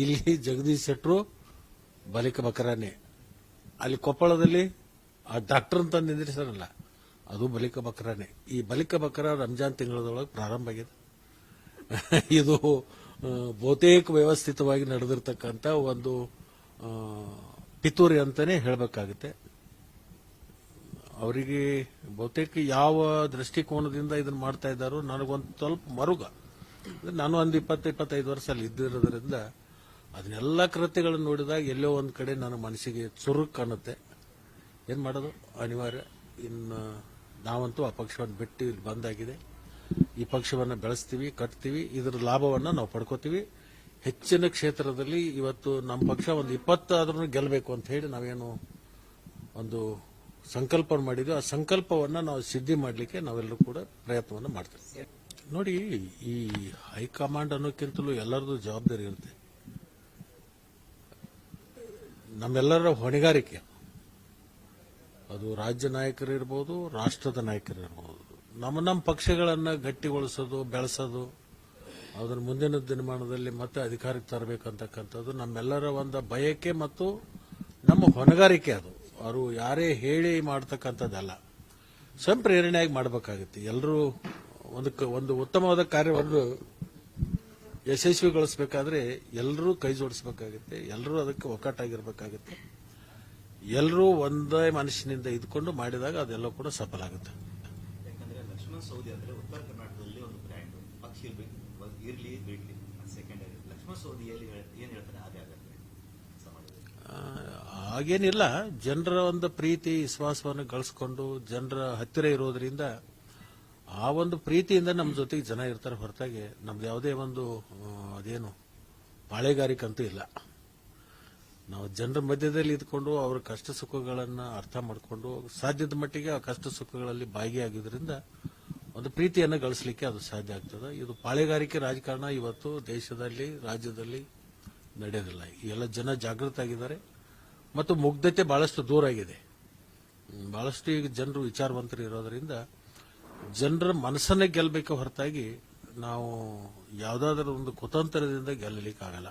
ಇಲ್ಲಿ ಜಗದೀಶ್ ಶೆಟ್ರು ಬಲಿಕ ಬಕರಾನೆ. ಅಲ್ಲಿ ಕೊಪ್ಪಳದಲ್ಲಿ ಆ ಡಾಕ್ಟರ್ ಅಂತ ನಿಂದಿರಿಸಾರಲ್ಲ ಅದು ಬಲಿಕ ಬಕರಾನೆ. ಈ ಬಲಿಕ ಬಕರ ರಂಜಾನ್ ತಿಂಗಳದೊಳಗೆ ಪ್ರಾರಂಭ ಆಗಿದೆ. ಇದು ಬಹುತೇಕ ವ್ಯವಸ್ಥಿತವಾಗಿ ನಡೆದಿರ್ತಕ್ಕಂಥ ಒಂದು ಪಿತೂರಿ ಅಂತಾನೆ ಹೇಳಬೇಕಾಗುತ್ತೆ. ಅವರಿಗೆ ಬಹುತೇಕ ಯಾವ ದೃಷ್ಟಿಕೋನದಿಂದ ಇದನ್ನು ಮಾಡ್ತಾ ಇದ್ದಾರೋ ನನಗೊಂದು ಸ್ವಲ್ಪ ಮರುಗ. ನಾನು ಒಂದು ಇಪ್ಪತ್ತು, ಇಪ್ಪತ್ತೈದು ವರ್ಷ ಅಲ್ಲಿ ಇದ್ದಿರೋದ್ರಿಂದ ಅದನ್ನೆಲ್ಲ ಕೃತ್ಯಗಳನ್ನು ನೋಡಿದಾಗ ಎಲ್ಲೋ ಒಂದು ಕಡೆ ನನ್ನ ಮನಸ್ಸಿಗೆ ಚುರುಕ್ ಕಾಣುತ್ತೆ ಏನು ಮಾಡೋದು? ಅನಿವಾರ್ಯ. ಇನ್ನು ನಾವಂತೂ ಆ ಪಕ್ಷವನ್ನು ಬಿಟ್ಟು ಇಲ್ಲಿ ಬಂದಾಗಿದೆ. ಈ ಪಕ್ಷವನ್ನು ಬೆಳೆಸ್ತೀವಿ, ಕಟ್ತೀವಿ. ಇದರ ಲಾಭವನ್ನು ನಾವು ಪಡ್ಕೋತೀವಿ. ಹೆಚ್ಚಿನ ಕ್ಷೇತ್ರದಲ್ಲಿ ಇವತ್ತು ನಮ್ಮ ಪಕ್ಷ ಒಂದು ಇಪ್ಪತ್ತಾದ್ರೂ ಗೆಲ್ಲಬೇಕು ಅಂತ ಹೇಳಿ ನಾವೇನು ಒಂದು ಸಂಕಲ್ಪ ಮಾಡಿದ್ವಿ. ಆ ಸಂಕಲ್ಪವನ್ನು ನಾವು ಸಿದ್ಧಿ ಮಾಡಲಿಕ್ಕೆ ನಾವೆಲ್ಲರೂ ಕೂಡ ಪ್ರಯತ್ನವನ್ನು ಮಾಡ್ತೀವಿ. ನೋಡಿ, ಈ ಹೈಕಮಾಂಡ್ ಅನ್ನೋಕ್ಕಿಂತಲೂ ಎಲ್ಲರದು ಜವಾಬ್ದಾರಿ ಇರುತ್ತೆ. ನಮ್ಮೆಲ್ಲರ ಹೊಣೆಗಾರಿಕೆ. ಅದು ರಾಜ್ಯ ನಾಯಕರು ಇರ್ಬೋದು ರಾಷ್ಟ್ರದ ನಾಯಕರು ಇರ್ಬೋದು ನಮ್ಮ ನಮ್ಮ ಪಕ್ಷಗಳನ್ನು ಗಟ್ಟಿಗೊಳಿಸೋದು, ಬೆಳೆಸೋದು, ಅದರ ಮುಂದಿನ ದಿನಮಾನದಲ್ಲಿ ಮತ್ತೆ ಅಧಿಕಾರಕ್ಕೆ ತರಬೇಕಂತಕ್ಕಂಥದ್ದು ನಮ್ಮೆಲ್ಲರ ಒಂದು ಬಯಕೆ ಮತ್ತು ನಮ್ಮ ಹೊಣೆಗಾರಿಕೆ ಅದು. ಅವರು ಯಾರೇ ಹೇಳಿ ಮಾಡ್ತಕ್ಕಂಥದ್ದಲ್ಲ. ಸ್ವಯಂ ಪ್ರೇರಣೆಯಾಗಿ ಮಾಡಬೇಕಾಗುತ್ತೆ. ಎಲ್ಲರೂ ಒಂದು ಒಂದು ಉತ್ತಮವಾದ ಕಾರ್ಯವನ್ನು ಯಶಸ್ವಿಗೊಳಿಸಬೇಕಾದ್ರೆ ಎಲ್ಲರೂ ಕೈ ಜೋಡಿಸಬೇಕಾಗುತ್ತೆ ಎಲ್ಲರೂ ಅದಕ್ಕೆ ಒಕ್ಕಟ್ಟಾಗಿರ್ಬೇಕಾಗುತ್ತೆ ಎಲ್ಲರೂ ಒಂದೇ ಮನಸ್ಸಿನಿಂದ ಇದ್ಕೊಂಡು ಮಾಡಿದಾಗ ಅದೆಲ್ಲ ಕೂಡ ಸಫಲ ಆಗುತ್ತೆ. ಸೌದಿ ಅಂದ್ರೆ ಉತ್ತರ ಕರ್ನಾಟಕದಲ್ಲಿ ಒಂದು ಬ್ರ್ಯಾಂಡ್. ಪಕ್ಷ ಇರ್ಬೇಕು ಇರ್ಲಿ ಬಿಡ್ಲಿ. ಸೆಕೆಂಡರಿ ಲಕ್ಷ್ಮಣ ಸೌದಿ ಎಲ್ಲಿ ಏನ್ ಹೇಳ್ತಾರೆ ಅದೇ ಆಗತ್ತೆ? ಹಾಗೇನಿಲ್ಲ. ಜನರ ಒಂದು ಪ್ರೀತಿ ವಿಶ್ವಾಸವನ್ನು ಗಳಿಸ್ಕೊಂಡು ಜನರ ಹತ್ತಿರ ಇರೋದ್ರಿಂದ ಆ ಒಂದು ಪ್ರೀತಿಯಿಂದ ನಮ್ಮ ಜೊತೆಗೆ ಜನ ಇರ್ತಾರೆ. ಹೊರತಾಗಿ ನಮ್ದು ಯಾವುದೇ ಒಂದು ಅದೇನು ಪಾಳೆಗಾರಿಕೆ ಅಂತೂ ಇಲ್ಲ. ನಾವು ಜನರ ಮಧ್ಯದಲ್ಲಿ ಇದ್ಕೊಂಡು ಅವರ ಕಷ್ಟ ಸುಖಗಳನ್ನು ಅರ್ಥ ಮಾಡಿಕೊಂಡು ಸಾಧ್ಯದ ಮಟ್ಟಿಗೆ ಆ ಕಷ್ಟ ಸುಖಗಳಲ್ಲಿ ಭಾಗಿಯಾಗಿದ್ದರಿಂದ ಒಂದು ಪ್ರೀತಿಯನ್ನು ಗಳಿಸಲಿಕ್ಕೆ ಅದು ಸಾಧ್ಯ ಆಗ್ತದೆ. ಇದು ಪಾಳೆಗಾರಿಕೆ ರಾಜಕಾರಣ ಇವತ್ತು ದೇಶದಲ್ಲಿ, ರಾಜ್ಯದಲ್ಲಿ ನಡೆಯೋದಿಲ್ಲ ಎಲ್ಲ ಜನ ಜಾಗೃತ ಆಗಿದ್ದಾರೆ. ಮತ್ತು ಮುಗ್ಧತೆ ಬಹಳಷ್ಟು ದೂರ ಆಗಿದೆ. ಬಹಳಷ್ಟು ಈಗ ಜನರು ವಿಚಾರವಂತರು ಇರೋದರಿಂದ ಜನರ ಮನಸ್ಸನ್ನೇ ಗೆಲ್ಲಬೇಕು ಹೊರತಾಗಿ ನಾವು ಯಾವುದಾದ್ರೂ ಒಂದು ಕುತಂತ್ರದಿಂದ ಗೆಲ್ಲಲಿಕ್ಕಾಗಲ್ಲ.